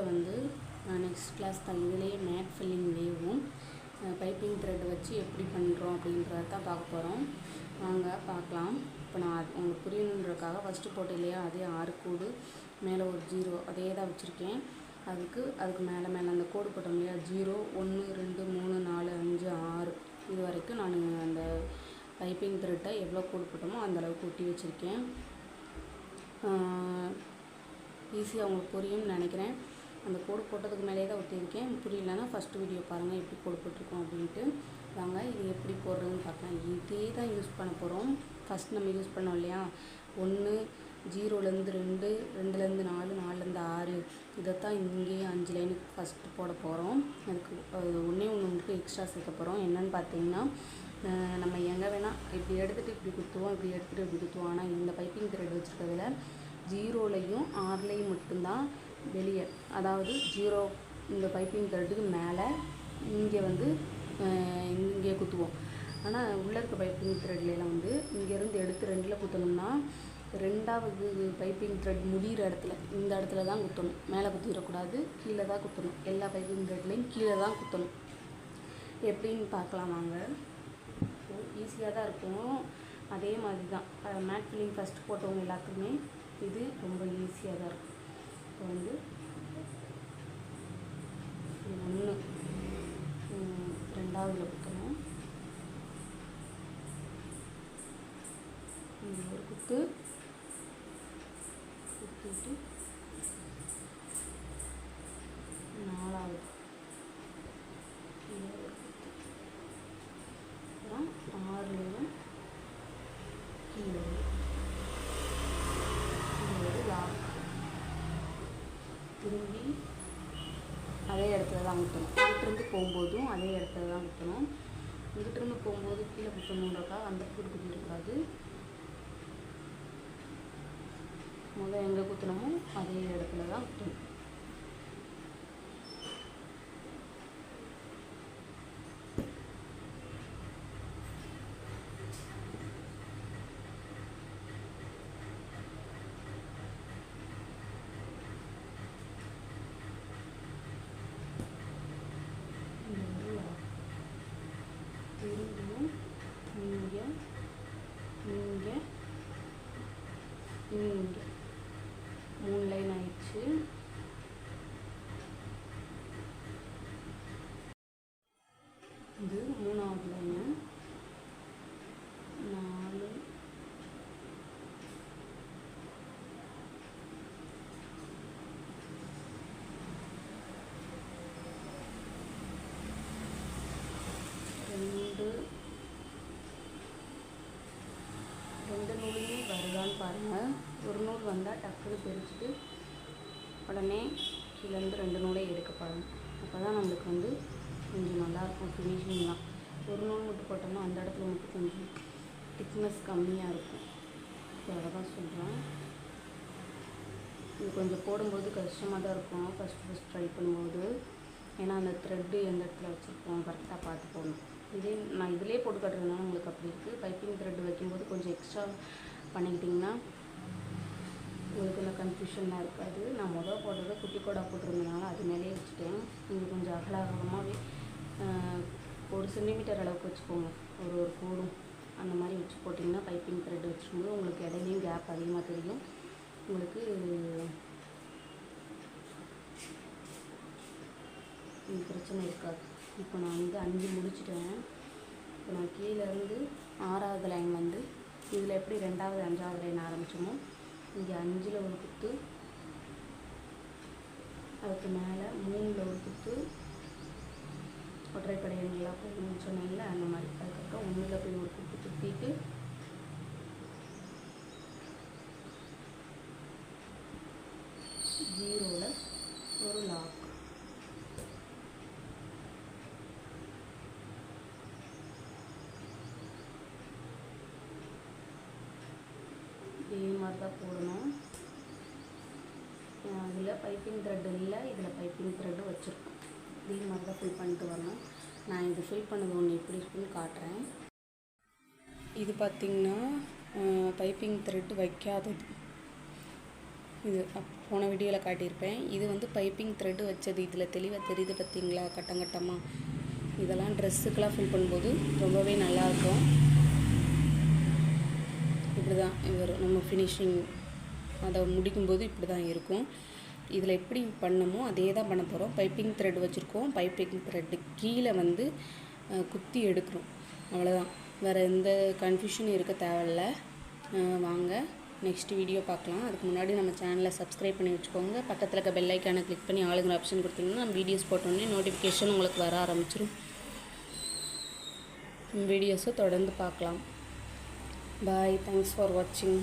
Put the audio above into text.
வீடியோவில் வந்து next class தான். இதுலேயே மேட் ஃபில்லிங்லேயும் பைப்பிங் த்ரெட் வச்சு எப்படி பண்ணுறோம் அப்படின்றத தான் பார்க்க போகிறோம் வாங்க பார்க்கலாம். இப்போ நான் உங்களுக்கு புரியணுன்றதுக்காக ஃபஸ்ட்டு போட்டு இல்லையா? அதே ஆறு கோடு மேலே ஒரு ஜீரோ அதே தான் வச்சுருக்கேன். அதுக்கு அதுக்கு மேலே மேலே அந்த கோடு போட்டோம் இல்லையா? ஜீரோ ஒன்று ரெண்டு மூணு நாலு அஞ்சு ஆறு. இது வரைக்கும் நான் அந்த பைப்பிங் த்ரெட்டை எவ்வளோ கோடு போட்டோமோ அந்த அளவுக்கு ஒட்டி வச்சுருக்கேன். ஈஸியாக உங்களுக்கு புரியும்னு நினைக்கிறேன். அந்த கோடு போட்டதுக்கு மேலே தான் ஒட்டியிருக்கேன். புரியலன்னா ஃபஸ்ட்டு வீடியோ பாருங்கள் எப்படி கோடு போட்டிருக்கோம் அப்படின்ட்டு. வாங்க இது எப்படி போடுறதுன்னு பார்க்கலாம். இதே தான் யூஸ் பண்ண போகிறோம் ஃபஸ்ட் நம்ம யூஸ் பண்ணோம் இல்லையா? ஒன்று ஜீரோலேருந்து ரெண்டு ரெண்டுலேருந்து நாலு நாலுலேருந்து ஆறு. இதைத்தான் இங்கேயும் அஞ்சு லைனுக்கு ஃபஸ்ட்டு போட போகிறோம் அதுக்கு அது ஒன்றே ஒன்று மட்டும் எக்ஸ்ட்ரா சேர்க்க போகிறோம் என்னென்னு பார்த்தீங்கன்னா நம்ம எங்கே வேணால் இப்படி எடுத்துகிட்டு இப்படி குத்துவோம் இப்படி எடுத்துகிட்டு இப்படி குத்துவோம். ஆனால் இந்த பைப்பிங் த்ரெட் வச்சுருக்கிறதுல ஜீரோலையும் ஆறுலேயும் மட்டும்தான் வெளியே. அதாவது ஜீரோ இந்த பைப்பிங் த்ரெட்டுக்கு மேலே இங்கே வந்து இங்கே குத்துவோம். ஆனால் உள்ளே இருக்க பைப்பிங் த்ரெட்லாம் வந்து இங்கேருந்து எடுத்து ரெண்டில் குத்தணும்னா ரெண்டாவது பைப்பிங் த்ரெட் முடிகிற இடத்துல இந்த இடத்துல தான் குத்தணும். மேலே குத்திடக்கூடாது கீழே தான் குத்தணும். எல்லா பைப்பிங் த்ரெட்லேயும் கீழே தான் குத்தணும். எப்படின்னு பார்க்கலாம் வாங்க. ஈஸியாக தான் இருக்கும். அதே மாதிரி தான். மேட் ஃபில்லிங் ஃபஸ்ட்டு போட்டவங்க எல்லாத்துக்குமே இது ரொம்ப ஈஸியாக தான் இருக்கும். இப்போ வந்து ஒன்று ரெண்டாவதில் குத்தணும் ஒரு குத்து. குத்துட்டு நாலாவது இங்கே ஒரு குத்து அப்புறம் ஆறுலையும் கீழே இங்கே ஒரு லாக் திரும்பி அதே இடத்துல தான் முட்டணும் இங்கிட்டிருந்து போகும்போதும் அதே இடத்துல தான் முட்டணும் இங்கிட்டிருந்து போகும்போது கீழே குத்தணுன்றக்கா அந்த கூட்டு குட்டி இருக்காது முதல் எங்கே குத்தணுமோ அதே இடத்துல தான் குத்தணும் இங்க ஒரு lock. திரும்பியும் இங்கே இங்கே இங்கே மூணு லைன் ஆயிடுச்சு இது மூணாவது லைனு நாலு ரெண்டு ரெண்டு நூலுமே வருதான்னு பாருங்கள் ஒரு நூல் வந்தால் டக்குனு பிரிச்சுட்டு உடனே கீழேருந்து ரெண்டு நூலே எடுக்க அப்போ தான் நம்மளுக்கு வந்து கொஞ்சம் நல்லாயிருக்கும் ஃபினிஷிங்லாம் ஒரு நூல் மட்டும் போட்டோம்னா அந்த இடத்துல மட்டும் கொஞ்சம் திக்னஸ் கம்மியாக இருக்கும். ஸோ அதை தான் சொல்கிறேன் இது கொஞ்சம் போடும்போது கஷ்டமாக தான் இருக்கும். ஃபஸ்ட் ஃபஸ்ட் ட்ரை பண்ணும்போது. ஏன்னா அந்த த்ரெட்டு எந்த இடத்துல வச்சுருப்போம்? கரெக்டாக பார்த்து போடணும். இதே நான் இதிலே போட்டு காட்டுறதுனால உங்களுக்கு அப்படி இருக்குது பைப்பிங் த்ரெட் வைக்கும்போது கொஞ்சம் எக்ஸ்ட்ரா பண்ணிக்கிட்டிங்கன்னா உங்களுக்கு இந்த கன்ஃபியூஷன்லாம் இருக்காது. நான் முதல் போட்டதை குட்டி கூட போட்டிருந்தனால அது மேலேயே வச்சுட்டேன். நீங்கள் கொஞ்சம் அகலாகமாகவே ஒரு சென்டிமீட்டர் அளவுக்கு வச்சுக்கோங்க. ஒரு ஒரு கூடும். அந்த மாதிரி வச்சு போட்டிங்கன்னா பைப்பிங் த்ரெட் வச்சுருக்கும்போது உங்களுக்கு இடையிலையும் கேப் அதிகமாக தெரியும். உங்களுக்கு பிரச்சனை இருக்காது. இப்போ நான் வந்து அஞ்சு முடிச்சிட்டேன். இப்போ நான் கீழேருந்து ஆறாவது லைன் வந்து இதில் எப்படி ரெண்டாவது அஞ்சாவது லைன் ஆரம்பித்தோமோ இங்கே அஞ்சில் ஒரு குத்து. அதுக்கு மேலே மூணில் ஒரு குத்து. ஒற்றைப்படை எண்களாக போகணும்னு சொன்னீங்கல்ல அந்த மாதிரி. அதுக்கப்புறம் ஒன்றில் போய் ஒரு குத்து குத்திட்டு இதே மாதிரி தான் போடணும். அதில் பைப்பிங் த்ரெட் இல்லை இதில் பைப்பிங் த்ரெட்டு வச்சுருக்கோம். இதே மாதிரி தான் ஃபில் பண்ணிட்டு வரணும். நான் இது ஃபில் பண்ணது ஒன்று எப்படி இருக்குன்னு காட்டுறேன். இது பார்த்திங்கன்னா பைப்பிங் த்ரெட் வைக்காதது. இது அப் போன வீடியோவில் காட்டியிருப்பேன். இது வந்து பைப்பிங் த்ரெட்டு வச்சது. இதில் தெளிவாக தெரியுது பார்த்திங்களா? கட்டம் கட்டமாக இதெல்லாம் ட்ரெஸ்ஸுக்கெலாம் ஃபில் பண்ணும்போது ரொம்பவே நல்லாயிருக்கும் இப்படி தான் வரும் நம்ம ஃபினிஷிங் அதை முடிக்கும்போது இப்படி தான் இருக்கும். இதில் எப்படி பண்ணமோ அதே தான் பண்ண போகிறோம் பைப்பிங் த்ரெட் வச்சுருக்கோம். பைப்பிங் த்ரெட்டு கீழே வந்து குத்தி எடுக்கணும் அவ்வளோதான் வேறு எந்த கன்ஃபியூஷனும் இருக்க தேவையில்ல. வாங்க. நெக்ஸ்ட் வீடியோ பார்க்கலாம். அதுக்கு முன்னாடி நம்ம சேனலை சப்ஸ்கிரைப் பண்ணி வச்சுக்கோங்க. பக்கத்தில் இருக்க பெல் ஐக்கானை கிளிக் பண்ணி ஆளுங்கிற ஆப்ஷன் கொடுத்தீங்கன்னா நம்ம வீடியோஸ் போட்டோன்னே நோட்டிஃபிகேஷன் உங்களுக்கு வர ஆரம்பிச்சிடும் வீடியோஸை தொடர்ந்து பார்க்கலாம். Bye thanks for watching